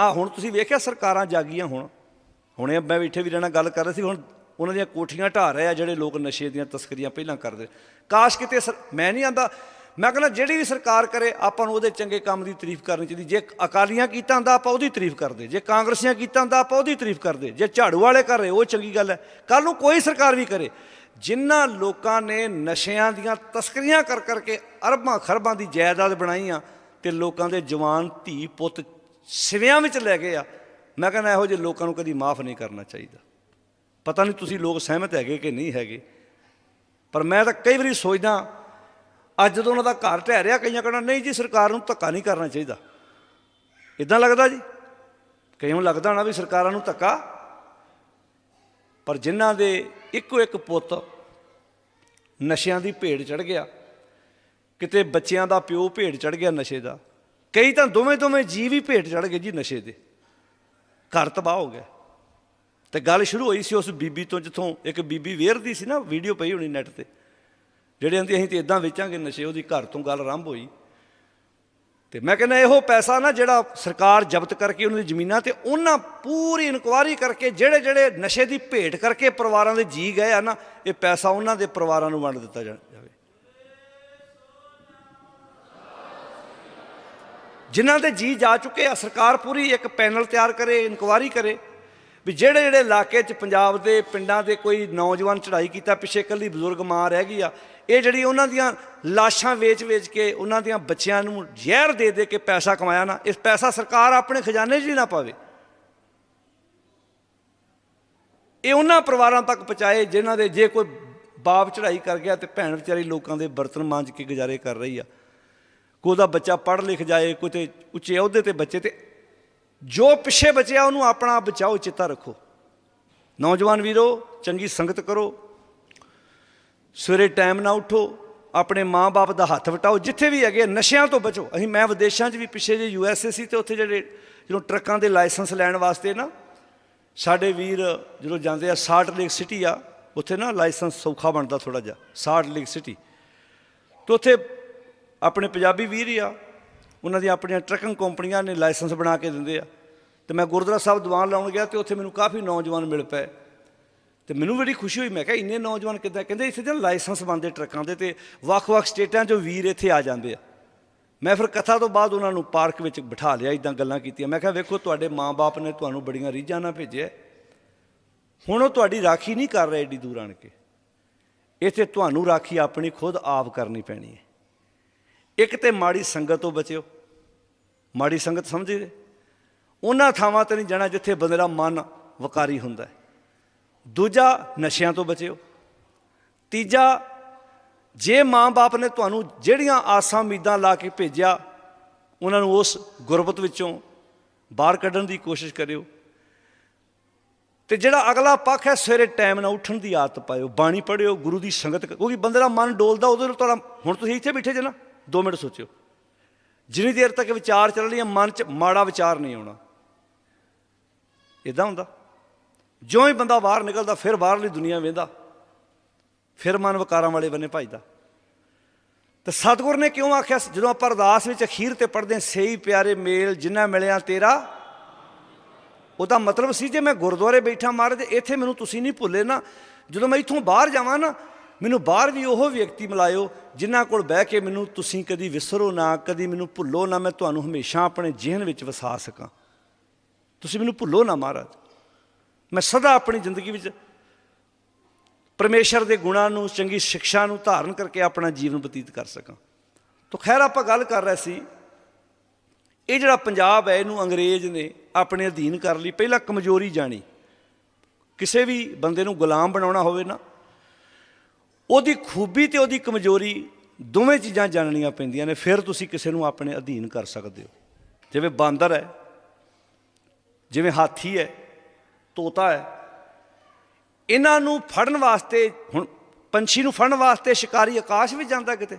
ਆ ਹੁਣ ਤੁਸੀਂ ਵੇਖਿਆ ਸਰਕਾਰਾਂ ਜਾਗੀਆਂ ਹੁਣ? ਹੁਣੇ ਮੈਂ ਬੈਠੇ ਵੀ ਰਹਿਣਾ ਗੱਲ ਕਰ ਰਿਹਾ ਸੀ, ਹੁਣ ਉਹਨਾਂ ਦੀਆਂ ਕੋਠੀਆਂ ਢਾਹ ਰਹੇ ਆ ਜਿਹੜੇ ਲੋਕ ਨਸ਼ੇ ਦੀਆਂ ਤਸਕਰੀਆਂ ਪਹਿਲਾਂ ਕਰਦੇ। ਕਾਸ਼ ਕਿਤੇ ਸਰ- ਮੈਂ ਨਹੀਂ ਆਂਦਾ। ਮੈਂ ਕਹਿੰਦਾ ਜਿਹੜੀ ਵੀ ਸਰਕਾਰ ਕਰੇ, ਆਪਾਂ ਨੂੰ ਉਹਦੇ ਚੰਗੇ ਕੰਮ ਦੀ ਤਾਰੀਫ ਕਰਨੀ ਚਾਹੀਦੀ। ਜੇ ਅਕਾਲੀਆਂ ਕੀਤਾ ਹੁੰਦਾ, ਆਪਾਂ ਉਹਦੀ ਤਾਰੀਫ ਕਰਦੇ। ਜੇ ਕਾਂਗਰਸੀਆਂ ਕੀਤਾ ਹੁੰਦਾ, ਆਪਾਂ ਉਹਦੀ ਤਾਰੀਫ ਕਰਦੇ। ਜੇ ਝਾੜੂ ਵਾਲੇ ਕਰ ਰਹੇ, ਉਹ ਚੰਗੀ ਗੱਲ ਹੈ। ਕੱਲ ਨੂੰ ਕੋਈ ਸਰਕਾਰ ਵੀ ਕਰੇ। ਜਿਨ੍ਹਾਂ ਲੋਕਾਂ ਨੇ ਨਸ਼ਿਆਂ ਦੀਆਂ ਤਸਕਰੀਆਂ ਕਰ ਕਰਕੇ ਅਰਬਾਂ ਖਰਬਾਂ ਦੀ ਜਾਇਦਾਦ ਬਣਾਈਆਂ ਤੇ ਲੋਕਾਂ ਦੇ ਜਵਾਨ ਧੀ ਪੁੱਤ ਸਿਵਿਆਂ ਵਿੱਚ ਲੈ ਗਏ ਆ। ਮੈਂ ਕਹਿੰਦਾ ਇਹੋ ਜਿਹੇ ਲੋਕਾਂ ਨੂੰ ਕਦੀ ਮਾਫ ਨਹੀਂ ਕਰਨਾ ਚਾਹੀਦਾ। ਪਤਾ ਨਹੀਂ ਤੁਸੀਂ ਲੋਕ ਸਹਿਮਤ ਹੈਗੇ ਕਿ ਨਹੀਂ ਹੈਗੇ। ਪਰ ਮੈਂ ਤਾਂ ਕਈ ਵਾਰੀ ਸੋਚਦਾ, ਅੱਜ ਜਦੋਂ ਉਹਨਾਂ ਦਾ ਘਰ ਢਹਿ ਰਿਹਾ, ਕਈਆਂ ਕਹਿਣਾ ਨਹੀਂ ਜੀ, ਸਰਕਾਰ ਨੂੰ ਧੱਕਾ ਨਹੀਂ ਕਰਨਾ ਚਾਹੀਦਾ। ਇਦਾਂ ਲੱਗਦਾ ਜੀ? ਕਈਆਂ ਨੂੰ ਲੱਗਦਾ ਹੋਣਾ ਵੀ ਸਰਕਾਰਾਂ ਨੂੰ ਧੱਕਾ। ਪਰ ਜਿਨ੍ਹਾਂ ਦੇ ਇੱਕੋ ਇੱਕ ਪੁੱਤ ਨਸ਼ਿਆਂ ਦੀ ਭੇਡ ਚੜ ਗਿਆ, ਕਿਤੇ ਬੱਚਿਆਂ ਦਾ ਪਿਓ ਭੇਡ ਚੜ ਗਿਆ ਨਸ਼ੇ ਦਾ ਕਈ ਤਾਂ ਦੋਵੇਂ ਦੋਵੇਂ ਜੀਵ ਹੀ ਭੇਟ ਚੜ ਗਏ ਜੀ ਨਸ਼ੇ ਦੇ। ਘਰ ਤਬਾਹ ਹੋ ਗਿਆ ਤੇ ਗੱਲ ਸ਼ੁਰੂ ਹੋਈ ਸੀ ਉਸ ਬੀਬੀ ਤੋਂ, ਜਿੱਥੋਂ ਇੱਕ ਬੀਬੀ ਵੇਰਦੀ ਸੀ ਨਾ, ਵੀਡੀਓ ਪਈ ਹੋਣੀ ਨੈਟ ਤੇ। ਜਿਹੜੇ ਆਂਦੇ ਅਸੀਂ ਤੇ ਇਦਾਂ ਵੇਚਾਂਗੇ ਨਸ਼ੇ, ਉਹਦੀ ਘਰ ਤੋਂ ਗੱਲ ਆਰੰਭ ਹੋਈ। ਤੇ ਮੈਂ ਕਹਿੰਦਾ, ਇਹੋ ਪੈਸਾ ਨਾ ਜਿਹੜਾ ਸਰਕਾਰ ਜ਼ਬਤ ਕਰਕੇ ਉਹਨਾਂ ਦੀ ਜ਼ਮੀਨਾਂ ਤੇ ਉਹਨਾਂ ਪੂਰੀ ਇਨਕੁਆਰੀ ਕਰਕੇ ਜਿਹੜੇ ਜਿਹੜੇ ਨਸ਼ੇ ਦੀ ਭੇਟ ਕਰਕੇ ਪਰਿਵਾਰਾਂ ਦੇ ਜੀ ਗਏ ਆ ਨਾ, ਇਹ ਪੈਸਾ ਉਹਨਾਂ ਦੇ ਪਰਿਵਾਰਾਂ ਨੂੰ ਵੰਡ ਦਿੱਤਾ ਜਾ- ਜਾਵੇ ਜਿਨ੍ਹਾਂ ਦੇ ਜੀ ਜਾ ਚੁੱਕੇ ਆ, ਸਰਕਾਰ ਪੂਰੀ ਇੱਕ ਪੈਨਲ ਤਿਆਰ ਕਰੇ, ਇਨਕੁਆਰੀ ਕਰੇ, ਵੀ ਜਿਹੜੇ ਜਿਹੜੇ ਇਲਾਕੇ 'ਚ ਪੰਜਾਬ ਦੇ ਪਿੰਡਾਂ ਦੇ ਕੋਈ ਨੌਜਵਾਨ ਚੜ੍ਹਾਈ ਕੀਤਾ, ਪਿੱਛੇ ਇਕੱਲੀ ਬਜ਼ੁਰਗ ਮਾਂ ਰਹਿ ਗਈ ਆ, ਇਹ ਜਿਹੜੀ ਉਹਨਾਂ ਦੀਆਂ ਲਾਸ਼ਾਂ ਵੇਚ-ਵੇਚ ਕੇ ਉਹਨਾਂ ਦੀਆਂ ਬੱਚਿਆਂ ਨੂੰ ਜ਼ਹਿਰ ਦੇ ਦੇ ਕੇ ਪੈਸਾ ਕਮਾਇਆ ਨਾ, ਇਸ ਪੈਸਾ ਸਰਕਾਰ ਆਪਣੇ ਖਜ਼ਾਨੇ 'ਚ ਹੀ ਨਾ ਪਾਵੇ। ਇਹ ਉਹਨਾਂ ਪਰਿਵਾਰਾਂ ਤੱਕ ਪਹੁੰਚਾਏ ਜਿਨ੍ਹਾਂ ਦੇ ਜੇ ਕੋਈ ਬਾਪ ਚੜ੍ਹਾਈ ਕਰ ਗਿਆ ਤੇ ਭੈਣ ਵਿਚਾਰੀ ਲੋਕਾਂ ਦੇ ਬਰਤਨ ਮਾਂਜ ਕੇ ਗੁਜ਼ਾਰੇ ਕਰ ਰਹੀ ਆ। ਕੋਈ ਉਹਦਾ ਬੱਚਾ ਪੜ੍ਹ ਲਿਖ ਜਾਏ, ਕੋਈ ਤੇ ਉੱਚੇ ਅਹੁਦੇ ਤੇ ਬੱਚੇ ਤੇ, ਜੋ ਪਿੱਛੇ ਬਚਿਆ ਉਹਨੂੰ ਆਪਣਾ ਬਚਾਓ, ਚਿੱਤਾ ਰੱਖੋ। ਨੌਜਵਾਨ ਵੀਰੋ, ਚੰਗੀ ਸੰਗਤ ਕਰੋ। ਸਵੇਰੇ ਟਾਈਮ ਨਾ ਉਠੋ, ਆਪਣੇ ਮਾਂ-ਬਾਪ ਦਾ ਹੱਥ ਵਟਾਓ, ਜਿੱਥੇ ਵੀ ਹੈਗੇ, ਨਸ਼ਿਆਂ ਤੋਂ ਬਚੋ। ਅਸੀਂ, ਮੈਂ ਵਿਦੇਸ਼ਾਂ 'ਚ ਵੀ ਪਿੱਛੇ ਜੇ ਯੂਐਸਏ ਸੀ ਤੇ ਉੱਥੇ ਜਿਹੜੇ, ਜਦੋਂ ਟਰੱਕਾਂ ਦੇ ਲਾਇਸੈਂਸ ਲੈਣ ਵਾਸਤੇ ਨਾ, ਸਾਡੇ ਵੀਰ ਜਦੋਂ ਜਾਂਦੇ ਆ, ਸਾਲਟ ਲੇਕ ਸਿਟੀ ਆ, ਉੱਥੇ ਨਾ ਲਾਇਸੈਂਸ ਸੌਖਾ ਬਣਦਾ ਥੋੜਾ ਜਿਹਾ, ਸਾਲਟ ਲੇਕ ਸਿਟੀ। ਤੇ ਉੱਥੇ ਆਪਣੇ ਪੰਜਾਬੀ ਵੀਰ ਹੀ ਆ। ਉਹਨਾਂ ਦੀਆਂ ਆਪਣੀਆਂ ਟਰੱਕਿੰਗ ਕੰਪਨੀਆਂ ਨੇ ਲਾਇਸੈਂਸ ਬਣਾ ਕੇ ਦਿੰਦੇ ਆ। ਤੇ ਮੈਂ ਗੁਰਦੁਆਰਾ ਸਾਹਿਬ ਦੀਵਾਨ ਲਾਉਣ ਗਿਆ ਤੇ ਉੱਥੇ ਮੈਨੂੰ ਕਾਫੀ ਨੌਜਵਾਨ ਮਿਲ ਪਏ। ਤੇ ਮੈਨੂੰ ਬੜੀ ਖੁਸ਼ੀ ਹੋਈ। ਮੈਂ ਕਿਹਾ, ਇੰਨੇ ਨੌਜਵਾਨ ਕਿੱਦਾਂ? ਕਹਿੰਦੇ ਇੱਥੇ ਤਾਂ ਲਾਇਸੈਂਸ ਬਣਦੇ ਟਰੱਕਾਂ ਦੇ ਤੇ ਵੱਖ-ਵੱਖ ਸਟੇਟਾਂ 'ਚੋਂ ਵੀਰ ਇੱਥੇ ਆ ਜਾਂਦੇ ਆ। ਮੈਂ ਫਿਰ ਕਥਾ ਤੋਂ ਬਾਅਦ ਉਹਨਾਂ ਨੂੰ ਪਾਰਕ ਵਿੱਚ ਬਿਠਾ ਲਿਆ ਇਦਾਂ ਗੱਲਾਂ ਕੀਤੀਆਂ। ਮੈਂ ਕਿਹਾ, ਵੇਖੋ, ਤੁਹਾਡੇ ਮਾਪੇ ਨੇ ਤੁਹਾਨੂੰ ਬੜੀਆਂ ਰੀਝਾਂ ਨਾਲ ਭੇਜਿਆ। ਹੁਣ ਉਹ ਤੁਹਾਡੀ ਰਾਖੀ ਨਹੀਂ ਕਰ ਰਹੇ ਏਡੀ ਦੂਰ ਆਣ ਕੇ। ਇੱਥੇ ਤੁਹਾਨੂੰ ਰਾਖੀ ਆਪਣੀ ਖੁਦ ਆਪ ਕਰਨੀ ਪੈਣੀ ਹੈ। ਇੱਕ ਤੇ ਮਾੜੀ ਸੰਗਤ ਤੋਂ ਬਚਿਓ। ਮਾੜੀ ਸੰਗਤ ਸਮਝਦੇ ਉਹਨਾਂ ਥਾਵਾਂ ਤੇ ਨਹੀਂ ਜਾਣਾ ਜਿੱਥੇ ਬੰਦੇ ਦਾ ਮਨ ਵਕਾਰੀ ਹੁੰਦਾ ਹੈ। ਦੂਜਾ, ਨਸ਼ਿਆਂ ਤੋਂ ਬਚਿਓ। ਤੀਜਾ, ਜੇ ਮਾਂ-ਬਾਪ ਨੇ ਤੁਹਾਨੂੰ ਜਿਹੜੀਆਂ ਆਸਾਂ ਉਮੀਦਾਂ ਲਾ ਕੇ ਭੇਜਿਆ, ਉਹਨਾਂ ਨੂੰ ਉਸ ਗੁਰਬਤ ਵਿੱਚੋਂ ਬਾਹਰ ਕੱਢਣ ਦੀ ਕੋਸ਼ਿਸ਼ ਕਰਿਓ। ਤੇ ਜਿਹੜਾ ਅਗਲਾ ਪੱਖ ਹੈ, ਸਵੇਰੇ ਟਾਈਮ ਨਾਲ ਉੱਠਣ ਦੀ ਆਦਤ ਪਾਇਓ, ਬਾਣੀ ਪੜਿਓ ਗੁਰੂ ਦੀ ਸੰਗਤ ਕਿਉਂਕਿ ਬੰਦੇ ਦਾ ਮਨ ਡੋਲਦਾ ਨਾਲ ਤੁਹਾਡਾ ਹੁਣ ਤੁਸੀਂ ਇੱਥੇ ਬੈਠੇ ਜੇ ਨਾ। 2 ਮਿੰਟ ਸੋਚਿਓ। ਜਿੰਨੀ ਦੇਰ ਤੱਕ ਵਿਚਾਰ ਚੱਲ ਰਹੀਆਂ ਮਨ 'ਚ ਮਾੜਾ ਵਿਚਾਰ ਨਹੀਂ ਆਉਣਾ। ਇਦਾਂ ਹੁੰਦਾ। ਜਿਉਂ ਹੀ ਬੰਦਾ ਬਾਹਰ ਨਿਕਲਦਾ, ਫਿਰ ਬਾਹਰਲੀ ਦੁਨੀਆ ਵੇਂਦਾ ਫਿਰ ਮਨ ਵਿਕਾਰਾਂ ਵਾਲੇ ਬੰਨੇ ਭਜਦਾ। ਤੇ ਸਤਿਗੁਰ ਨੇ ਕਿਉਂ ਆਖਿਆ, ਜਦੋਂ ਆਪਾਂ ਅਰਦਾਸ ਵਿੱਚ ਅਖੀਰ ਤੇ ਪੜ੍ਹਦੇ ਸਹੀ ਪਿਆਰੇ ਮੇਲ ਜਿੰਨਾ ਮਿਲਿਆ ਤੇਰਾ, ਉਹਦਾ ਮਤਲਬ ਸੀ ਜੇ ਮੈਂ ਗੁਰਦੁਆਰੇ ਬੈਠਾ ਮਹਾਰਾਜ, ਇੱਥੇ ਮੈਨੂੰ ਤੁਸੀਂ ਨਹੀਂ ਭੁੱਲੇ ਨਾ। ਜਦੋਂ ਮੈਂ ਇੱਥੋਂ ਬਾਹਰ ਜਾਵਾਂ ਨਾ ਮੈਨੂੰ ਬਾਹਰ ਵੀ ਉਹ ਵਿਅਕਤੀ ਮਿਲਾਇਓ ਜਿਨ੍ਹਾਂ ਕੋਲ ਬਹਿ ਕੇ ਮੈਨੂੰ ਤੁਸੀਂ ਕਦੀ ਵਿਸਰੋ ਨਾ, ਕਦੀ ਮੈਨੂੰ ਭੁੱਲੋ ਨਾ, ਮੈਂ ਤੁਹਾਨੂੰ ਹਮੇਸ਼ਾ ਆਪਣੇ ਜਿਹਨ ਵਿੱਚ ਵਸਾ ਸਕਾਂ। ਤੁਸੀਂ ਮੈਨੂੰ ਭੁੱਲੋ ਨਾ ਮਹਾਰਾਜ। ਮੈਂ ਸਦਾ ਆਪਣੀ ਜ਼ਿੰਦਗੀ ਵਿੱਚ ਪਰਮੇਸ਼ਰ ਦੇ ਗੁਣਾਂ ਨੂੰ, ਚੰਗੀ ਸਿੱਖਿਆ ਨੂੰ ਧਾਰਨ ਕਰਕੇ ਆਪਣਾ ਜੀਵਨ ਬਤੀਤ ਕਰ ਸਕਾਂ। ਤਾਂ ਖੈਰ ਆਪਾਂ ਗੱਲ ਕਰ ਰਹੇ ਸੀ, ਇਹ ਜਿਹੜਾ ਪੰਜਾਬ ਹੈ, ਇਹਨੂੰ ਅੰਗਰੇਜ਼ ਨੇ ਆਪਣੇ ਅਧੀਨ ਕਰ ਲਈ, ਪਹਿਲਾਂ ਕਮਜ਼ੋਰੀ ਜਾਣੀ। ਕਿਸੇ ਵੀ ਬੰਦੇ ਨੂੰ ਗੁਲਾਮ ਬਣਾਉਣਾ ਹੋਵੇ ਨਾ ਉਹਦੀ ਖੂਬੀ ਤੇ ਉਹਦੀ ਕਮਜ਼ੋਰੀ ਦੋਵੇਂ ਚੀਜ਼ਾਂ ਜਾਣਨੀਆਂ ਪੈਂਦੀਆਂ ਨੇ, ਫਿਰ ਤੁਸੀਂ ਕਿਸੇ ਨੂੰ ਆਪਣੇ ਅਧੀਨ ਕਰ ਸਕਦੇ ਹੋ। ਜਿਵੇਂ ਬਾਂਦਰ ਹੈ, ਜਿਵੇਂ ਹਾਥੀ ਹੈ, ਤੋਤਾ ਹੈ, ਇਹਨਾਂ ਨੂੰ ਫੜਨ ਵਾਸਤੇ, ਹੁਣ ਪੰਛੀ ਨੂੰ ਫੜਨ ਵਾਸਤੇ ਸ਼ਿਕਾਰੀ ਆਕਾਸ਼ ਵਿੱਚ ਜਾਂਦਾ ਕਿਤੇ?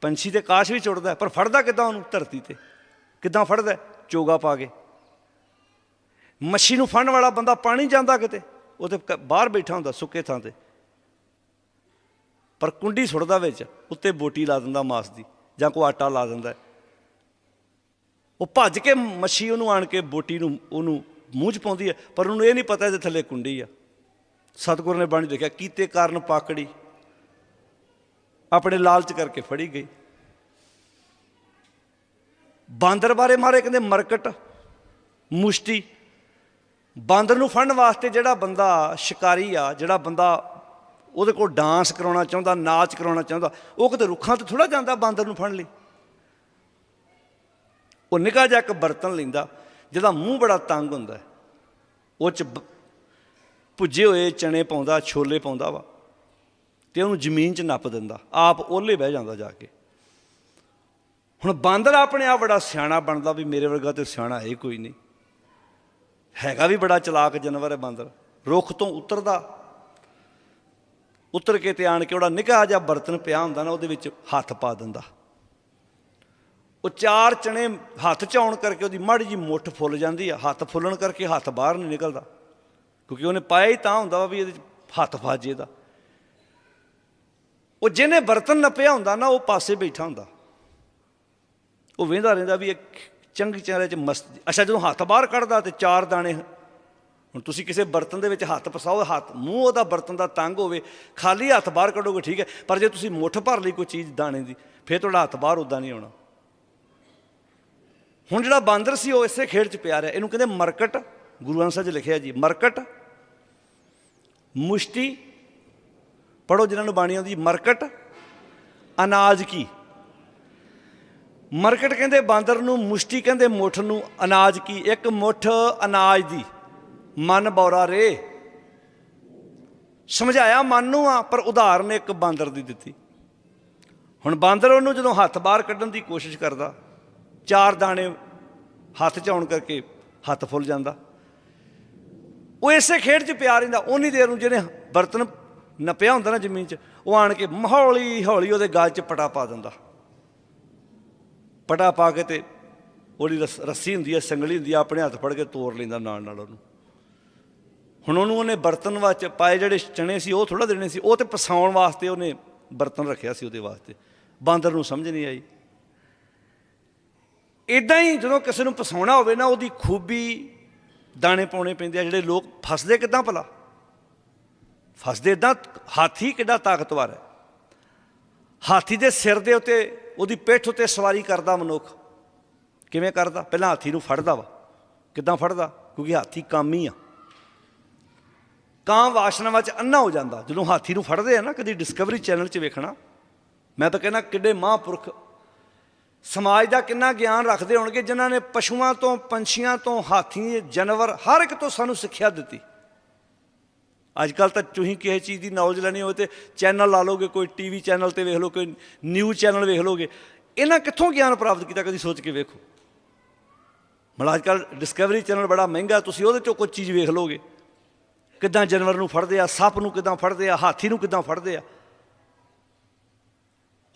ਪੰਛੀ ਤੇ ਆਕਾਸ਼ ਵਿੱਚ ਉੱਡਦਾ ਪਰ ਫੜਦਾ ਕਿਦਾਂ ਉਹਨੂੰ? ਧਰਤੀ ਤੇ। ਕਿਦਾਂ ਫੜਦਾ ਚੋਗਾ ਪਾ ਕੇ। ਮੱਛੀ ਨੂੰ ਫੜਨ ਵਾਲਾ ਬੰਦਾ ਪਾਣੀ ਜਾਂਦਾ ਕਿਤੇ? ਉਹ ਤੇ ਬਾਹਰ ਬੈਠਾ ਹੁੰਦਾ ਸੁੱਕੇ ਥਾਂ ਤੇ। ਪਰ ਕੁੰਡੀ ਸੁੱਟਦਾ ਵਿੱਚ, ਉੱਤੇ ਬੋਟੀ ਲਾ ਦਿੰਦਾ ਮਾਸ ਦੀ, ਜਾਂ ਕੋ ਆਟਾ ਲਾ ਦਿੰਦਾ। ਉਹ ਭੱਜ ਕੇ ਮੱਛੀ ਉਹਨੂੰ ਆਣ ਕੇ ਬੋਟੀ ਨੂੰ, ਉਹਨੂੰ ਮੂੰਹ 'ਚ ਪਾਉਂਦੀ ਹੈ, ਪਰ ਉਹਨੂੰ ਇਹ ਨਹੀਂ ਪਤਾ ਇਹਦੇ ਥੱਲੇ ਕੁੰਡੀ ਆ। ਸਤਿਗੁਰ ਨੇ ਬਾਣੀ ਦੇਖਿਆ, ਕੀਤੇ ਕਾਰਨ ਪਾਕੜੀ। ਆਪਣੇ ਲਾਲਚ ਕਰਕੇ ਫੜੀ ਗਈ। ਬਾਂਦਰ ਬਾਰੇ ਮਾਰੇ ਕਹਿੰਦੇ ਮਰਕਟ, ਮੁਸ਼ਟੀ। ਬਾਂਦਰ ਨੂੰ ਫੜਨ ਵਾਸਤੇ ਜਿਹੜਾ ਬੰਦਾ ਸ਼ਿਕਾਰੀ ਆ, ਜਿਹੜਾ ਬੰਦਾ ਉਹਦੇ ਕੋਲ ਡਾਂਸ ਕਰਾਉਣਾ ਚਾਹੁੰਦਾ, ਨਾਚ ਕਰਾਉਣਾ ਚਾਹੁੰਦਾ, ਉਹ ਕਿਤੇ ਰੁੱਖਾਂ ਤੇ ਥੋੜਾ ਜਾਂਦਾ ਬਾਂਦਰ ਨੂੰ ਫੜਨ ਲਈ। ਉਹ ਨਿੱਕਾ ਜਿਹਾ ਇੱਕ ਬਰਤਨ ਲੈਂਦਾ, ਜਿਹਦਾ ਮੂੰਹ ਬੜਾ ਤੰਗ ਹੁੰਦਾ ਉਹ ਚ ਬ- ਹੋਏ ਚਣੇ ਪਾਉਂਦਾ, ਛੋਲੇ ਪਾਉਂਦਾ ਵਾ ਤੇ ਉਹਨੂੰ ਜ਼ਮੀਨ 'ਚ ਨੱਪ ਦਿੰਦਾ, ਆਪ ਓਲੇ ਬਹਿ ਜਾਂਦਾ ਜਾ ਕੇ। ਹੁਣ ਬਾਂਦਰ ਆਪਣੇ ਆਪ ਬੜਾ ਸਿਆਣਾ ਬਣਦਾ ਵੀ ਮੇਰੇ ਵਰਗਾ ਤੇ ਸਿਆਣਾ ਹੈ ਹੀ ਕੋਈ ਨਹੀਂ। ਹੈਗਾ ਵੀ ਬੜਾ ਚਲਾਕ ਜਾਨਵਰ ਹੈ ਬਾਂਦਰ। ਰੁੱਖ ਤੋਂ ਉਤਰਦਾ ਉਤਰ ਕੇ ਤੇ ਆਣ ਕੇ ਉਹਦਾ ਨਿੱਕਾ ਜਿਹਾ ਬਰਤਨ ਪਿਆ ਹੁੰਦਾ ਨਾ, ਉਹਦੇ ਵਿੱਚ ਹੱਥ ਪਾ ਦਿੰਦਾ। ਉਹ ਚਾਰ ਚਣੇ ਹੱਥ 'ਚ ਆਉਣ ਕਰਕੇ ਉਹਦੀ ਮਾੜੀ ਜੀ ਮੁੱਠ ਫੁੱਲ ਜਾਂਦੀ ਆ। ਹੱਥ ਫੁੱਲਣ ਕਰਕੇ ਹੱਥ ਬਾਹਰ ਨਹੀਂ ਨਿਕਲਦਾ। ਕਿਉਂਕਿ ਉਹਨੇ ਪਾਇਆ ਹੀ ਤਾਂ ਹੁੰਦਾ ਵਾ ਵੀ ਇਹਦੇ 'ਚ ਹੱਥ ਫਸ ਜੇ ਦਾ। ਉਹ ਜਿਹਨੇ ਬਰਤਨ ਨੱਪਿਆ ਹੁੰਦਾ ਨਾ, ਉਹ ਪਾਸੇ ਬੈਠਾ ਹੁੰਦਾ। ਉਹ ਵੇਂਦਾ ਰਹਿੰਦਾ ਵੀ ਇੱਕ ਚੰਗੀ ਚਿਹਰੇ 'ਚ ਮਸਤ ਅੱਛਾ, ਜਦੋਂ ਹੱਥ ਬਾਹਰ ਕੱਢਦਾ ਤੇ ਚਾਰ ਦਾਣੇ ਹੁਣ ਤੁਸੀਂ ਕਿਸੇ ਬਰਤਨ ਦੇ ਵਿੱਚ ਹੱਥ ਫਸਾਓ, ਹੱਥ, ਮੂੰਹ ਉਹਦਾ ਬਰਤਨ ਦਾ ਤੰਗ ਹੋਵੇ, ਖਾਲੀ ਹੱਥ ਬਾਹਰ ਕੱਢੋਗੇ, ਠੀਕ ਹੈ? ਪਰ ਜੇ ਤੁਸੀਂ ਮੁੱਠ ਭਰ ਲਈ ਕੋਈ ਚੀਜ਼ ਦਾਣੇ ਦੀ, ਫਿਰ ਤੁਹਾਡਾ ਹੱਥ ਬਾਹਰ ਉਦਾਂ ਨਹੀਂ ਆਉਣਾ। ਹੁਣ ਜਿਹੜਾ ਬਾਂਦਰ ਸੀ, ਉਹ ਇਸੇ ਖੇਡ 'ਚ ਪਿਆ ਰਿਹਾ। ਇਹਨੂੰ ਕਹਿੰਦੇ ਮਰਕਟ। ਗੁਰੂ ਗ੍ਰੰਥ ਸਾਹਿਬ 'ਚ ਲਿਖਿਆ ਜੀ, ਮਰਕਟ। ਮੁਸ਼ਟੀ। ਪੜੋ ਜਿਹਨਾਂ ਨੂੰ ਬਾਣੀ ਆਉਂਦੀ ਮਰਕਟ। ਅਨਾਜ ਕੀ? ਮਰਕਟ ਕਹਿੰਦੇ ਬਾਂਦਰ ਨੂੰ, ਮੁਸ਼ਟੀ ਕਹਿੰਦੇ ਮੁੱਠ ਨੂੰ, ਅਨਾਜ ਕੀ? ਇੱਕ ਮੁੱਠ ਅਨਾਜ ਦੀ। ਮਨ ਬੌਰਾ ਰੇ। ਸਮਝਾਇਆ ਮਨ ਨੂੰ ਆ, ਪਰ ਉਦਾਹਰਨ ਇੱਕ ਬਾਂਦਰ ਦੀ ਦਿੱਤੀ। ਹੁਣ ਬਾਂਦਰ ਉਹਨੂੰ ਜਦੋਂ ਹੱਥ ਬਾਹਰ ਕੱਢਣ ਦੀ ਕੋਸ਼ਿਸ਼ ਕਰਦਾ, ਚਾਰ ਦਾਣੇ ਹੱਥ 'ਚ ਆਉਣ ਕਰਕੇ ਹੱਥ ਫੁੱਲ ਜਾਂਦਾ। ਉਹ ਇਸੇ ਖੇਡ 'ਚ ਪਿਆ ਰਹਿੰਦਾ ਉਨੀ ਦੇਰ ਨੂੰ ਜਿਹਨੇ ਬਰਤਨ ਨਪਿਆ ਹੁੰਦਾ ਨਾ ਜ਼ਮੀਨ 'ਚ, ਉਹ ਆਣ ਕੇ ਹੌਲੀ ਹੌਲੀ ਉਹਦੇ ਗਾਲ 'ਚ ਪਟਾ ਪਾ ਦਿੰਦਾ। ਪਟਾ ਪਾ ਕੇ ਤੇ ਉਹਦੀ ਰਸ- ਰੱਸੀ ਹੁੰਦੀ ਹੈ ਸੰਗਲੀ ਹੁੰਦੀ ਹੈ ਆਪਣੇ ਹੱਥ ਫੜ ਕੇ ਤੋੜ ਲੈਂਦਾ ਨਾਲ ਨਾਲ ਉਹਨੂੰ। ਹੁਣ ਉਹਨੂੰ ਉਹਨੇ ਬਰਤਨ ਵਿੱਚ ਪਾਏ ਜਿਹੜੇ ਚਣੇ ਸੀ, ਉਹ ਥੋੜਾ ਦੇਣੇ ਸੀ, ਉਹ ਤੇ ਪਸਾਉਣ ਵਾਸਤੇ ਉਹਨੇ ਬਰਤਨ ਰੱਖਿਆ ਸੀ ਉਹਦੇ ਵਾਸਤੇ। ਬਾਂਦਰ ਨੂੰ ਸਮਝ ਨਹੀਂ ਆਈ। ਇਦਾਂ ਹੀ ਜਦੋਂ ਕਿਸੇ ਨੂੰ ਪਸਾਉਣਾ ਹੋਵੇ ਨਾ, ਉਹਦੀ ਖੂਬੀ ਦਾਣੇ ਪਾਉਣੇ ਪੈਂਦੇ ਆ, ਜਿਹੜੇ ਲੋਕ ਫਸਦੇ ਕਿਦਾਂ ਭਲਾ? ਫਸਦੇ ਇਦਾਂ ਹਾਥੀ ਕਿੱਡਾ ਤਾਕਤਵਰ ਹੈ। ਹਾਥੀ ਦੇ ਸਿਰ ਦੇ ਉੱਤੇ, ਉਹਦੀ ਪਿੱਠ ਉੱਤੇ ਸਵਾਰੀ ਕਰਦਾ ਮਨੁੱਖ। ਕਿਵੇਂ ਕਰਦਾ? ਪਹਿਲਾਂ ਹਾਥੀ ਨੂੰ ਫੜਦਾ ਵਾ। ਕਿੱਦਾਂ ਫੜਦਾ? ਕਿਉਂਕਿ ਹਾਥੀ ਕਾਮੀ ਆ। ਕਾਂ ਵਾਸ਼ਨਾਵਾਂ ਚ ਅੰਨਾ ਹੋ ਜਾਂਦਾ। ਜਦੋਂ ਹਾਥੀ ਨੂੰ ਫੜਦੇ ਆ ਨਾ, ਕਦੀ ਡਿਸਕਵਰੀ ਚੈਨਲ 'ਚ ਵੇਖਣਾ, ਮੈਂ ਤਾਂ ਕਹਿੰਦਾ ਕਿੱਡੇ ਮਹਾਂਪੁਰਖ ਸਮਾਜ ਦਾ ਕਿੰਨਾ ਗਿਆਨ ਰੱਖਦੇ ਹੋਣਗੇ, ਜਿਨ੍ਹਾਂ ਨੇ ਪਸ਼ੂਆਂ ਤੋਂ, ਪੰਛੀਆਂ ਤੋਂ, ਹਾਥੀ, ਜਾਨਵਰ, ਹਰ ਇੱਕ ਤੋਂ ਸਾਨੂੰ ਸਿੱਖਿਆ ਦਿੱਤੀ। ਅੱਜ ਕੱਲ ਤਾਂ ਤੁਸੀਂ ਕਿਸੇ ਚੀਜ਼ ਦੀ ਨੌਲੇਜ ਲੈਣੀ ਹੋਵੇ ਤੇ ਚੈਨਲ ਲਾ ਲੋਗੇ ਕੋਈ ਟੀਵੀ ਚੈਨਲ ਤੇ ਵੇਖ ਲਓ, ਕੋਈ ਨਿਊਜ਼ ਚੈਨਲ ਵੇਖ ਲੋਗੇ ਇਹਨਾਂ ਕਿੱਥੋਂ ਗਿਆਨ ਪ੍ਰਾਪਤ ਕੀਤਾ ਕਦੀ ਸੋਚ ਕੇ ਵੇਖੋ? ਮਤਲਬ ਅੱਜ ਕੱਲ ਡਿਸਕਵਰੀ ਚੈਨਲ ਬੜਾ ਮਹਿੰਗਾ, ਤੁਸੀਂ ਉਹਦੇ ਚੋਂ ਕੋਈ ਚੀਜ਼ ਵੇਖ ਲੋਗੇ ਕਿੱਦਾਂ ਜਾਨਵਰ ਨੂੰ ਫੜਦੇ ਆ, ਸੱਪ ਨੂੰ ਕਿੱਦਾਂ ਫੜਦੇ ਆ, ਹਾਥੀ ਨੂੰ ਕਿੱਦਾਂ ਫੜਦੇ ਆ?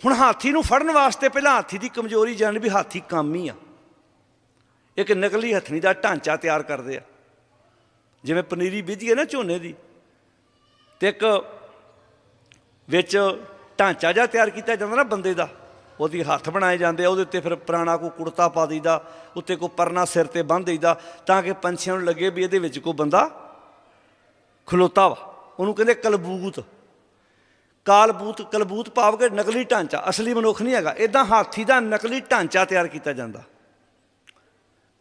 ਹੁਣ ਹਾਥੀ ਨੂੰ ਫੜਨ ਵਾਸਤੇ ਪਹਿਲਾਂ ਹਾਥੀ ਦੀ ਕਮਜ਼ੋਰੀ ਜਾਣ ਵੀ ਹਾਥੀ ਕਾਮੀ ਆ। ਇੱਕ ਨਕਲੀ ਹਥਣੀ ਦਾ ਢਾਂਚਾ ਤਿਆਰ ਕਰਦੇ ਆ। ਜਿਵੇਂ ਪਨੀਰੀ ਬੀਜੀ ਹੈ ਨਾ ਝੋਨੇ ਦੀ, ਤੇ ਇੱਕ ਵਿੱਚ ਢਾਂਚਾ ਜਿਹਾ ਤਿਆਰ ਕੀਤਾ ਜਾਂਦਾ ਨਾ ਬੰਦੇ ਦਾ। ਉਹਦੀ ਹੱਥ ਬਣਾਏ ਜਾਂਦੇ ਆ, ਉਹਦੇ ਉੱਤੇ ਫਿਰ ਪੁਰਾਣਾ ਕੋ ਕੁੜਤਾ ਪਾ ਦਈਦਾ, ਉੱਤੇ ਕੋ ਪਰਨਾ ਸਿਰ ਤੇ ਬੰਨ੍ਹ ਦਈਦਾ, ਤਾਂ ਕਿ ਪੰਛੀਆਂ ਨੂੰ ਲੱਗੇ ਵੀ ਇਹਦੇ ਵਿੱਚ ਕੋ ਬੰਦਾ ਖਲੋਤਾ ਵਾ। ਉਹਨੂੰ ਕਹਿੰਦੇ ਕਲਬੂਤ। ਕਾਲਬੂਤ, ਕਲਬੂਤ ਭਾਵ ਕੇ ਨਕਲੀ ਢਾਂਚਾ। ਅਸਲੀ ਮਨੁੱਖ ਨਹੀਂ ਹੈਗਾ। ਇਦਾਂ ਹਾਥੀ ਦਾ ਨਕਲੀ ਢਾਂਚਾ ਤਿਆਰ ਕੀਤਾ ਜਾਂਦਾ।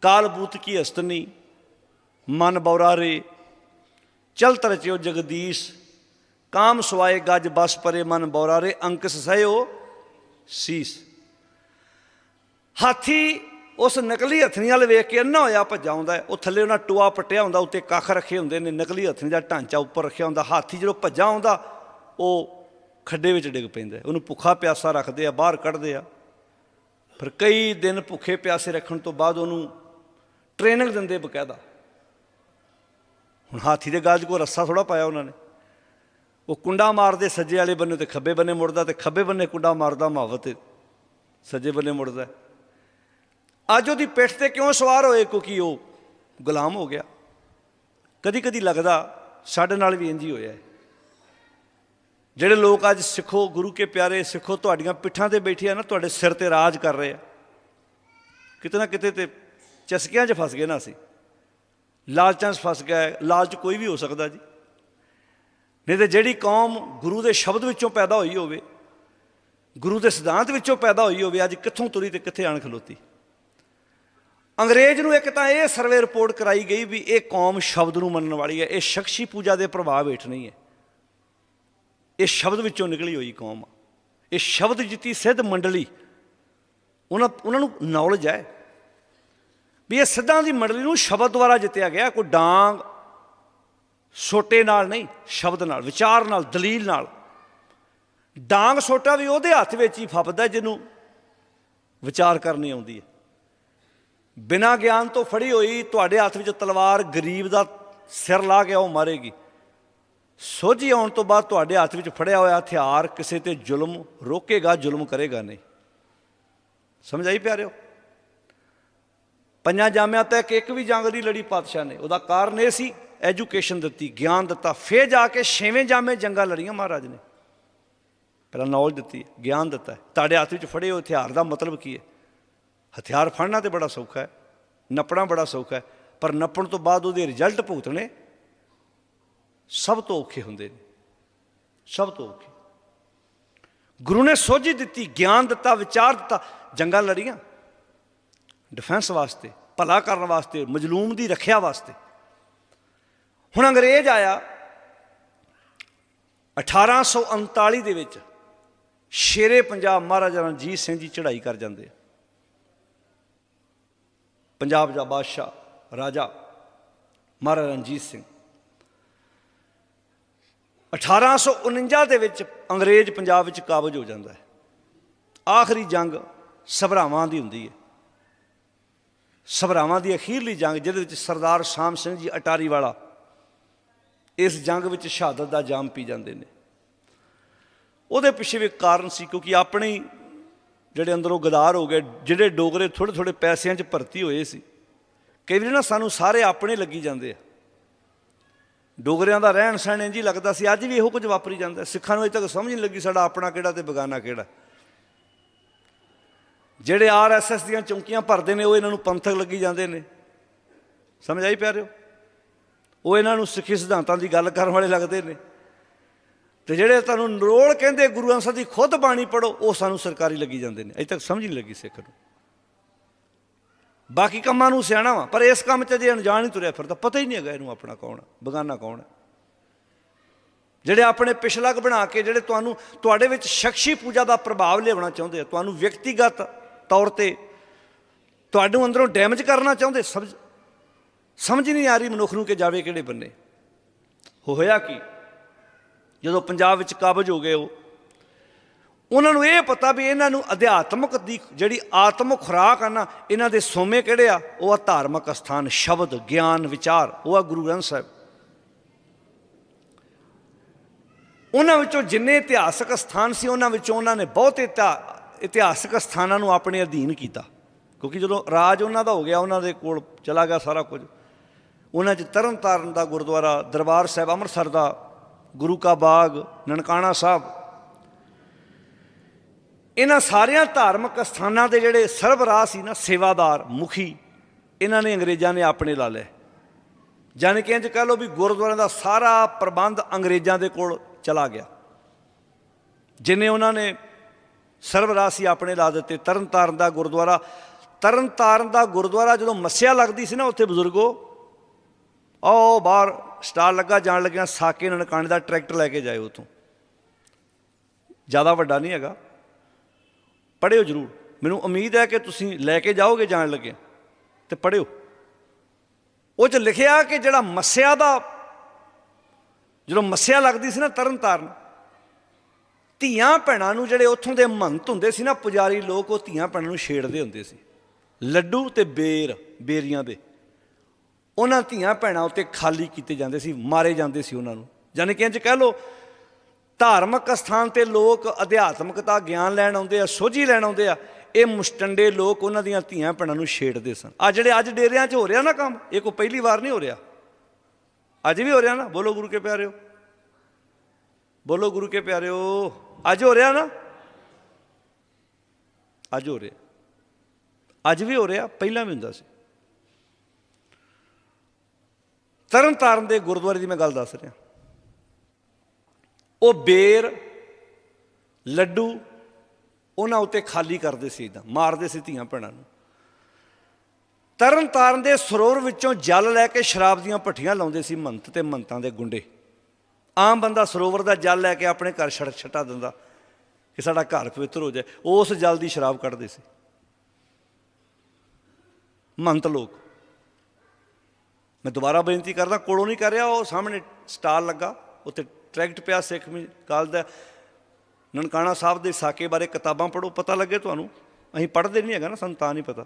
ਕਾਲਬੂਤ ਕੀ ਅਸਤਨੀ, ਮਨ ਬੌਰਾ ਰੇ, ਚਲ ਤਰਚਿਓ ਜਗਦੀਸ਼, ਕਾਮ ਸਵਾਏ ਗੱਜ ਬਸ ਪਰੇ ਮਨ ਬੌਰਾ ਰੇ ਅੰਕ ਸਹਿਓ ਸੀਸ। ਹਾਥੀ ਉਸ ਨਕਲੀ ਹਥਨੀ ਵਾਲ ਵੇਖ ਕੇ ਅੰਨਾ ਹੋਇਆ ਭੱਜਾ ਹੁੰਦਾ ਉਹ ਥੱਲੇ ਉਹਨਾਂ ਟੋਆ ਪੱਟਿਆ ਹੁੰਦਾ, ਉੱਤੇ ਕੱਖ ਰੱਖੇ ਹੁੰਦੇ ਨੇ, ਨਕਲੀ ਹਥਨੀ ਦਾ ਢਾਂਚਾ ਉੱਪਰ ਰੱਖਿਆ ਹੁੰਦਾ। ਹਾਥੀ ਜਦੋਂ ਭੱਜਾ ਆਉਂਦਾ, ਉਹ ਖੱਡੇ ਵਿੱਚ ਡਿੱਗ ਪੈਂਦਾ ਉਹਨੂੰ ਭੁੱਖਾ ਪਿਆਸਾ ਰੱਖਦੇ ਆ, ਬਾਹਰ ਕੱਢਦੇ ਆ। ਫਿਰ ਕਈ ਦਿਨ ਭੁੱਖੇ ਪਿਆਸੇ ਰੱਖਣ ਤੋਂ ਬਾਅਦ ਉਹਨੂੰ ਟ੍ਰੇਨਿੰਗ ਦਿੰਦੇ ਬਕਾਇਦਾ। ਹੁਣ ਹਾਥੀ ਦੇ ਗਾਲ 'ਚ ਕੋਈ ਰੱਸਾ ਥੋੜਾ ਪਾਇਆ ਉਹਨਾਂ ਨੇ। ਉਹ ਕੁੰਡਾ ਮਾਰਦੇ, ਸੱਜੇ ਵਾਲੇ ਬੰਨੇ ਤੇ ਖੱਬੇ ਬੰਨੇ ਮੁੜਦਾ ਤੇ ਖੱਬੇ ਬੰਨੇ ਕੁੰਡਾ ਮਾਰਦਾ ਮਾਵਤ ਸੱਜੇ ਬੰਨੇ ਮੁੜਦਾ। ਅੱਜ ਉਹਦੀ ਪਿੱਠ ਤੇ ਕਿਉਂ ਸਵਾਰ ਹੋਏ ਕਿਉਂਕਿ ਉਹ ਗੁਲਾਮ ਹੋ ਗਿਆ? ਕਦੀ ਕਦੀ ਲੱਗਦਾ ਸਾਡੇ ਨਾਲ ਵੀ ਇੰਜ ਹੀ ਹੋਇਆ ਹੈ। ਜਿਹੜੇ ਲੋਕ ਅੱਜ ਸਿੱਖੋ ਗੁਰੂ ਕੇ ਪਿਆਰੇ, ਸਿੱਖੋ ਤੁਹਾਡੀਆਂ ਪਿੱਠਾਂ ਤੇ ਬੈਠੇ ਆ ਨਾ, ਤੁਹਾਡੇ ਸਿਰ ਤੇ ਰਾਜ ਕਰ ਰਹੇ ਆ। ਕਿਤੇ ਨਾ ਕਿਤੇ ਤੇ ਚਸਕਿਆਂ 'ਚ ਫਸ ਗਏ ਨਾ ਅਸੀਂ। ਲਾਲਚਾਂ 'ਚ ਫਸ ਗਿਆ ਲਾਲਚ ਕੋਈ ਵੀ ਹੋ ਸਕਦਾ ਜੀ। ਨਹੀਂ ਤੇ ਜਿਹੜੀ ਕੌਮ ਗੁਰੂ ਦੇ ਸ਼ਬਦ ਵਿੱਚੋਂ ਪੈਦਾ ਹੋਈ ਹੋਵੇ, ਗੁਰੂ ਦੇ ਸਿਧਾਂਤ ਵਿੱਚੋਂ ਪੈਦਾ ਹੋਈ ਹੋਵੇ, ਅੱਜ ਕਿੱਥੋਂ ਤੁਰੀ ਤੇ ਕਿੱਥੇ ਆਣ ਖਲੋਤੀ ਅੰਗਰੇਜ਼ ਨੂੰ ਇੱਕ ਤਾਂ ਇਹ ਸਰਵੇ ਰਿਪੋਰਟ ਕਰਾਈ ਗਈ ਵੀ ਇਹ ਕੌਮ ਸ਼ਬਦ ਨੂੰ ਮੰਨਣ ਵਾਲੀ ਹੈ, ਇਹ ਸ਼ਖਸੀ ਪੂਜਾ ਦੇ ਪ੍ਰਭਾਵ ਹੇਠ ਨਹੀਂ ਹੈ। ਇਹ ਸ਼ਬਦ ਵਿੱਚੋਂ ਨਿਕਲੀ ਹੋਈ ਕੌਮ ਆ। ਇਹ ਸ਼ਬਦ ਜਿੱਤੀ ਸਿੱਧ ਮੰਡਲੀ। ਉਹਨਾਂ ਉਹਨਾਂ ਨੂੰ ਨੌਲੇਜ ਹੈ ਵੀ ਇਹ ਸਿੱਧਾਂ ਦੀ ਮੰਡਲੀ ਨੂੰ ਸ਼ਬਦ ਦੁਆਰਾ ਜਿੱਤਿਆ ਗਿਆ, ਕੋਈ ਡਾਂਗ ਸੋਟੇ ਨਾਲ ਨਹੀਂ, ਸ਼ਬਦ ਨਾਲ, ਵਿਚਾਰ ਨਾਲ, ਦਲੀਲ ਨਾਲ। ਡਾਂਗ ਸੋਟਾ ਵੀ ਉਹਦੇ ਹੱਥ ਵਿੱਚ ਹੀ ਫੱਬਦਾ ਜਿਹਨੂੰ ਵਿਚਾਰ ਕਰਨੀ ਆਉਂਦੀ ਹੈ। ਬਿਨਾਂ ਗਿਆਨ ਤੋਂ ਫੜੀ ਹੋਈ ਤੁਹਾਡੇ ਹੱਥ ਵਿੱਚ ਤਲਵਾਰ ਗਰੀਬ ਦਾ ਸਿਰ ਲਾ ਕੇ ਉਹ ਮਾਰੇਗੀ। ਸੋਝੀ ਆਉਣ ਤੋਂ ਬਾਅਦ ਤੁਹਾਡੇ ਹੱਥ ਵਿੱਚ ਫੜਿਆ ਹੋਇਆ ਹਥਿਆਰ ਕਿਸੇ ਤੇ ਜ਼ੁਲਮ ਰੋਕੇਗਾ, ਜ਼ੁਲਮ ਕਰੇਗਾ ਨਹੀਂ। ਸਮਝ ਆਈ ਪਿਆਰਿਓ? ਪੰਜਾਂ ਜਾਮਿਆਂ ਤੱਕ ਇੱਕ ਵੀ ਜੰਗ ਦੀ ਲੜੀ ਪਾਤਸ਼ਾਹ ਨੇ। ਉਹਦਾ ਕਾਰਨ ਇਹ ਸੀ, ਐਜੂਕੇਸ਼ਨ ਦਿੱਤੀ, ਗਿਆਨ ਦਿੱਤਾ। ਫੇਰ ਜਾ ਕੇ ਛੇਵੇਂ ਜਾਮੇ ਜੰਗਾਂ ਲੜੀਆਂ ਮਹਾਰਾਜ ਨੇ। ਪਹਿਲਾਂ ਨੌਲੇਜ ਦਿੱਤੀ, ਗਿਆਨ ਦਿੱਤਾ। ਤੁਹਾਡੇ ਹੱਥ ਵਿੱਚ ਫੜੇ ਹੋਏ ਹਥਿਆਰ ਦਾ ਮਤਲਬ ਕੀ ਹੈ? ਹਥਿਆਰ ਫੜਨਾ ਤੇ ਬੜਾ ਸੌਖਾ ਹੈ, ਨੱਪਣਾ ਬੜਾ ਸੌਖਾ ਹੈ, ਪਰ ਨੱਪਣ ਤੋਂ ਬਾਅਦ ਉਹਦੇ ਰਿਜ਼ਲਟ ਭੁਗਤਣੇ ਸਭ ਤੋਂ ਔਖੇ ਹੁੰਦੇ ਨੇ, ਸਭ ਤੋਂ ਔਖੇ। ਗੁਰੂ ਨੇ ਸੋਝੀ ਦਿੱਤੀ, ਗਿਆਨ ਦਿੱਤਾ, ਵਿਚਾਰ ਦਿੱਤਾ, ਜੰਗਾਂ ਲੜੀਆਂ। ਡਿਫੈਂਸ ਵਾਸਤੇ ਭਲਾ ਕਰਨ ਵਾਸਤੇ, ਮਜਲੂਮ ਦੀ ਰੱਖਿਆ ਵਾਸਤੇ। ਹੁਣ ਅੰਗਰੇਜ਼ ਆਇਆ 1839 ਦੇ ਵਿੱਚ, ਸ਼ੇਰੇ ਪੰਜਾਬ ਮਹਾਰਾਜਾ ਰਣਜੀਤ ਸਿੰਘ ਜੀ ਚੜ੍ਹਾਈ ਕਰ ਜਾਂਦੇ ਆ। ਪੰਜਾਬ ਦਾ ਬਾਦਸ਼ਾਹ, ਰਾਜਾ ਮਹਾਰਾਜਾ ਰਣਜੀਤ ਸਿੰਘ। 1849 ਦੇ ਵਿੱਚ ਅੰਗਰੇਜ਼ ਪੰਜਾਬ ਵਿੱਚ ਕਾਬਜ ਹੋ ਜਾਂਦਾ ਹੈ। ਆਖਰੀ ਜੰਗ ਸਭਰਾਵਾਂ ਦੀ ਹੁੰਦੀ ਹੈ। ਸਭਰਾਵਾਂ ਦੀ ਅਖੀਰਲੀ ਜੰਗ, ਜਿਹਦੇ ਵਿੱਚ ਸਰਦਾਰ ਸ਼ਾਮ ਸਿੰਘ ਜੀ ਅਟਾਰੀ ਵਾਲਾ, ਇਸ ਜੰਗ ਵਿੱਚ ਸ਼ਹਾਦਤ ਦਾ ਜਾਮ ਪੀ ਜਾਂਦੇ ਨੇ। ਉਹਦੇ ਪਿੱਛੇ ਵੀ ਇੱਕ ਕਾਰਨ ਸੀ, ਕਿਉਂਕਿ ਆਪਣੇ ਜਿਹੜੇ ਅੰਦਰੋਂ ਗਦਾਰ ਹੋ ਗਏ, ਜਿਹੜੇ ਡੋਗਰੇ ਥੋੜੇ ਥੋੜੇ ਪੈਸਿਆਂ 'ਚ ਭਰਤੀ ਹੋਏ ਸੀ, ਕਈ ਵਾਰੀ ਨਾ ਸਾਨੂੰ ਸਾਰੇ ਆਪਣੇ ਲੱਗੀ ਜਾਂਦੇ ਆ। ਡੋਗਰਿਆਂ ਦਾ ਰਹਿਣ ਸਹਿਣ ਇੰਜ ਹੀ ਲੱਗਦਾ ਸੀ, ਅੱਜ ਵੀ ਇਹੋ ਕੁਝ ਵਾਪਰੀ ਜਾਂਦਾ ਸਿੱਖਾਂ ਨੂੰ ਅਜੇ ਤੱਕ ਸਮਝ ਨਹੀਂ ਲੱਗੀ ਸਾਡਾ ਆਪਣਾ ਕਿਹੜਾ ਤੇ ਬਗਾਨਾ ਕਿਹੜਾ। ਜਿਹੜੇ ਆਰਐਸਐਸ ਦੀਆਂ ਚੌਂਕੀਆਂ ਭਰਦੇ ਨੇ, ਉਹ ਇਹਨਾਂ ਨੂੰ ਪੰਥਕ ਲੱਗੀ ਜਾਂਦੇ ਨੇ। ਸਮਝ ਆਈ ਪਿਆਰਿਓ? ਉਹ ਇਹਨਾਂ ਨੂੰ ਸਿੱਖੀ ਸਿਧਾਂਤਾਂ ਦੀ ਗੱਲ ਕਰਨ ਵਾਲੇ ਲੱਗਦੇ ਨੇ। ਤੇ ਜਿਹੜੇ ਤੁਹਾਨੂੰ ਨਰੋਲ ਕਹਿੰਦੇ ਗੁਰੂ ਅੰਸਾ ਦੀ ਖੁਦ ਬਾਣੀ ਪੜੋ ਉਹ ਸਾਨੂੰ ਸਰਕਾਰੀ ਲੱਗੀ ਜਾਂਦੇ ਨੇ। ਅਜੇ ਤੱਕ ਸਮਝ ਨਹੀਂ ਲੱਗੀ ਸਿੱਖ ਨੂੰ। ਬਾਕੀ ਕੰਮਾਂ ਨੂੰ ਸਿਆਣਾ ਵਾ, ਪਰ ਇਸ ਕੰਮ 'ਚ ਜੇ ਅਣਜਾਣ ਹੀ ਤੁਰਿਆ ਫਿਰਦਾ। ਪਤਾ ਹੀ ਨਹੀਂ ਹੈਗਾ ਇਹਨੂੰ ਆਪਣਾ ਕੌਣ ਬਗਾਨਾ ਕੌਣ ਹੈ ਜਿਹੜੇ ਆਪਣੇ ਪਿਛਲਗ ਬਣਾ ਕੇ, ਜਿਹੜੇ ਤੁਹਾਨੂੰ, ਤੁਹਾਡੇ ਵਿੱਚ ਸ਼ਖਸੀ ਪੂਜਾ ਦਾ ਪ੍ਰਭਾਵ ਲਿਆਉਣਾ ਚਾਹੁੰਦੇ ਆ, ਤੁਹਾਨੂੰ ਵਿਅਕਤੀਗਤ ਤੌਰ ਤੇ ਤੁਹਾਨੂੰ ਅੰਦਰੋਂ ਡੈਮੇਜ ਕਰਨਾ ਚਾਹੁੰਦੇ, ਸਮਝ ਸਮਝ ਨਹੀਂ ਆ ਰਹੀ ਮਨੁੱਖ ਨੂੰ ਕਿ ਜਾਵੇ ਕਿਹੜੇ ਬੰਨੇ। ਹੋਇਆ ਕੀ? ਜਦੋਂ ਪੰਜਾਬ ਵਿੱਚ ਕਾਬਜ ਹੋ ਗਏ ਉਹ, ਉਹਨਾਂ ਨੂੰ ਇਹ ਪਤਾ ਵੀ ਇਹਨਾਂ ਨੂੰ ਅਧਿਆਤਮਕ ਦੀ ਜਿਹੜੀ ਆਤਮਿਕ ਖੁਰਾਕ ਆ ਨਾ, ਇਹਨਾਂ ਦੇ ਸੋਮੇ ਕਿਹੜੇ ਆ? ਉਹ ਆ ਧਾਰਮਿਕ ਸਥਾਨ, ਸ਼ਬਦ, ਗਿਆਨ, ਵਿਚਾਰ, ਉਹ ਆ ਗੁਰੂ ਗ੍ਰੰਥ ਸਾਹਿਬ। ਉਹਨਾਂ ਵਿੱਚੋਂ ਜਿੰਨੇ ਇਤਿਹਾਸਕ ਸਥਾਨ ਸੀ, ਉਹਨਾਂ ਵਿੱਚੋਂ ਉਹਨਾਂ ਨੇ ਬਹੁਤ ਇਤਿਹਾ- ਇਤਿਹਾਸਕ ਸਥਾਨਾਂ ਨੂੰ ਆਪਣੇ ਅਧੀਨ ਕੀਤਾ। ਕਿਉਂਕਿ ਜਦੋਂ ਰਾਜ ਉਹਨਾਂ ਦਾ ਹੋ ਗਿਆ, ਉਹਨਾਂ ਦੇ ਕੋਲ ਚਲਾ ਗਿਆ ਸਾਰਾ ਕੁਝ। ਉਹਨਾਂ 'ਚ ਤਰਨਤਾਰਨ ਦਾ ਗੁਰਦੁਆਰਾ, ਦਰਬਾਰ ਸਾਹਿਬ, ਅੰਮ੍ਰਿਤਸਰ ਦਾ ਗੁਰੂ ਕਾ ਬਾਗ, ਨਨਕਾਣਾ ਸਾਹਿਬ। ਇਹਨਾਂ ਸਾਰਿਆਂ ਧਾਰਮਿਕ ਸਥਾਨਾਂ ਦੇ ਜਿਹੜੇ ਸਰਬਰਾਹ ਸੀ ਨਾ, ਸੇਵਾਦਾਰ, ਮੁਖੀ, ਇਹਨਾਂ ਨੇ ਅੰਗਰੇਜ਼ਾਂ ਨੇ ਆਪਣੇ ਲਾ ਲਏ। ਜਾਣੀ ਕਿ ਇੰਜ ਕਹ ਲਓ ਵੀ ਗੁਰਦੁਆਰਿਆਂ ਦਾ ਸਾਰਾ ਪ੍ਰਬੰਧ ਅੰਗਰੇਜ਼ਾਂ ਦੇ ਕੋਲ ਚਲਾ ਗਿਆ। ਜਿਨੇ ਉਹਨਾਂ ਨੇ ਸਰਬਰਾਹ ਸੀ ਆਪਣੇ ਲਾ ਦਿੱਤੇ। ਤਰਨਤਾਰਨ ਦਾ ਗੁਰਦੁਆਰਾ, ਤਰਨਤਾਰਨ ਦਾ ਗੁਰਦੁਆਰਾ ਜਦੋਂ ਮੱਸਿਆ ਲੱਗਦੀ ਸੀ ਨਾ ਉੱਥੇ ਬਜ਼ੁਰਗੋ ਆਓ ਬਾਹਰ ਸਟਾਲ ਲੱਗਾ, ਜਾਣ ਲੱਗਿਆ ਸਾਕੇ ਨਨਕਾਣੇ ਦਾ ਟਰੈਕਟਰ ਲੈ ਕੇ ਜਾਇਓ ਉਤੋਂ ਜ਼ਿਆਦਾ ਵੱਡਾ ਨਹੀਂ ਹੈਗਾ। ਪੜਿਓ ਜਰੂਰ। ਮੈਨੂੰ ਉਮੀਦ ਹੈ ਕਿ ਤੁਸੀਂ ਲੈ ਕੇ ਜਾਓਗੇ ਜਾਣ ਲੱਗੇ ਤੇ ਪੜਿਓ ਉਹ 'ਚ ਲਿਖਿਆ ਕਿ ਜਿਹੜਾ ਮੱਸਿਆ ਦਾ, ਜਦੋਂ ਮੱਸਿਆ ਲੱਗਦੀ ਸੀ ਨਾ ਤਰਨ ਤਾਰਨ ਧੀਆਂ ਭੈਣਾਂ ਨੂੰ ਜਿਹੜੇ ਉੱਥੋਂ ਦੇ ਮਹੰਤ ਹੁੰਦੇ ਸੀ ਨਾ ਪੁਜਾਰੀ ਲੋਕ, ਉਹ ਧੀਆਂ ਭੈਣਾਂ ਨੂੰ ਛੇੜਦੇ ਹੁੰਦੇ ਸੀ। ਲੱਡੂ ਤੇ ਬੇਰ, ਬੇਰੀਆਂ ਦੇ। ਉਹਨਾਂ ਧੀਆਂ ਭੈਣਾਂ ਉੱਤੇ ਖਾਲੀ ਕੀਤੇ ਜਾਂਦੇ ਸੀ, ਮਾਰੇ ਜਾਂਦੇ ਸੀ ਉਹਨਾਂ ਨੂੰ। ਯਾਨੀ ਕਿ ਇੰਜ ਕਹਿ ਲਓ, ਧਾਰਮਿਕ ਸਥਾਨ ਤੇ ਲੋਕ ਅਧਿਆਤਮਿਕਤਾ, ਗਿਆਨ ਲੈਣ ਆਉਂਦੇ ਆ, ਸੋਝੀ ਲੈਣ ਆਉਂਦੇ ਆ, ਇਹ ਮੁਸਟੰਡੇ ਲੋਕ ਉਹਨਾਂ ਦੀਆਂ ਧੀਆਂ ਭੈਣਾਂ ਨੂੰ ਛੇੜਦੇ ਸਨ। ਆ ਜਿਹੜੇ ਅੱਜ ਡੇਰਿਆਂ 'ਚ ਹੋ ਰਿਹਾ ਨਾ ਕੰਮ, ਇਹ ਕੋਈ ਪਹਿਲੀ ਵਾਰ ਨਹੀਂ ਹੋ ਰਿਹਾ? ਅੱਜ ਵੀ ਹੋ ਰਿਹਾ ਨਾ? ਬੋਲੋ ਗੁਰੂ ਕੇ ਪਿਆਰਿਓ। ਬੋਲੋ ਗੁਰੂ ਕੇ ਪਿਆਰਿਓ। ਅੱਜ ਹੋ ਰਿਹਾ ਨਾ? ਅੱਜ ਹੋ ਰਿਹਾ। ਅੱਜ ਵੀ ਹੋ ਰਿਹਾ, ਪਹਿਲਾਂ ਵੀ ਹੁੰਦਾ ਸੀ। ਤਰਨਤਾਰਨ ਦੇ ਗੁਰਦੁਆਰੇ ਦੀ ਮੈਂ ਗੱਲ ਦੱਸ ਰਿਹਾ। ਉਹ ਬੇਰ, ਲੱਡੂ ਉਹਨਾਂ ਉੱਤੇ ਖਾਲੀ ਕਰਦੇ ਸੀ ਇਦਾਂ ਮਾਰਦੇ ਸੀ ਧੀਆਂ ਭੈਣਾਂ ਨੂੰ। ਤਰਨਤਾਰਨ ਦੇ ਸਰੋਵਰ ਵਿੱਚੋਂ ਜਲ ਲੈ ਕੇ ਸ਼ਰਾਬ ਦੀਆਂ ਭੱਠੀਆਂ ਲਾਉਂਦੇ ਸੀ ਮੰਤ ਤੇ ਮੰਤਾਂ ਦੇ ਗੁੰਡੇ। ਆਮ ਬੰਦਾ ਸਰੋਵਰ ਦਾ ਜਲ ਲੈ ਕੇ ਆਪਣੇ ਘਰ ਛੜ ਛਟਾ ਦਿੰਦਾ ਕਿ ਸਾਡਾ ਘਰ ਪਵਿੱਤਰ ਹੋ ਜਾਏ, ਉਸ ਜਲ ਦੀ ਸ਼ਰਾਬ ਕੱਢਦੇ ਸੀ। ਮੰਤ ਲੋਕ। ਮੈਂ ਦੁਬਾਰਾ ਬੇਨਤੀ ਕਰਦਾ, ਕੋਲੋਂ ਨਹੀਂ ਕਰ ਰਿਹਾ, ਉਹ ਸਾਹਮਣੇ ਸਟਾਲ ਲੱਗਾ ਉੱਤੇ ਟਰੈਕਟ ਪਿਆ ਸਿੱਖ ਮੀ, ਕਾਲ ਦਾ। ਨਨਕਾਣਾ ਸਾਹਿਬ ਦੇ ਸਾਕੇ ਬਾਰੇ ਕਿਤਾਬਾਂ ਪੜ੍ਹੋ, ਪਤਾ ਲੱਗੇ ਤੁਹਾਨੂੰ? ਅਸੀਂ ਪੜ੍ਹਦੇ ਨਹੀਂ ਹੈਗਾ ਨਾ, ਸਾਨੂੰ ਤਾਂ ਨਹੀਂ ਪਤਾ।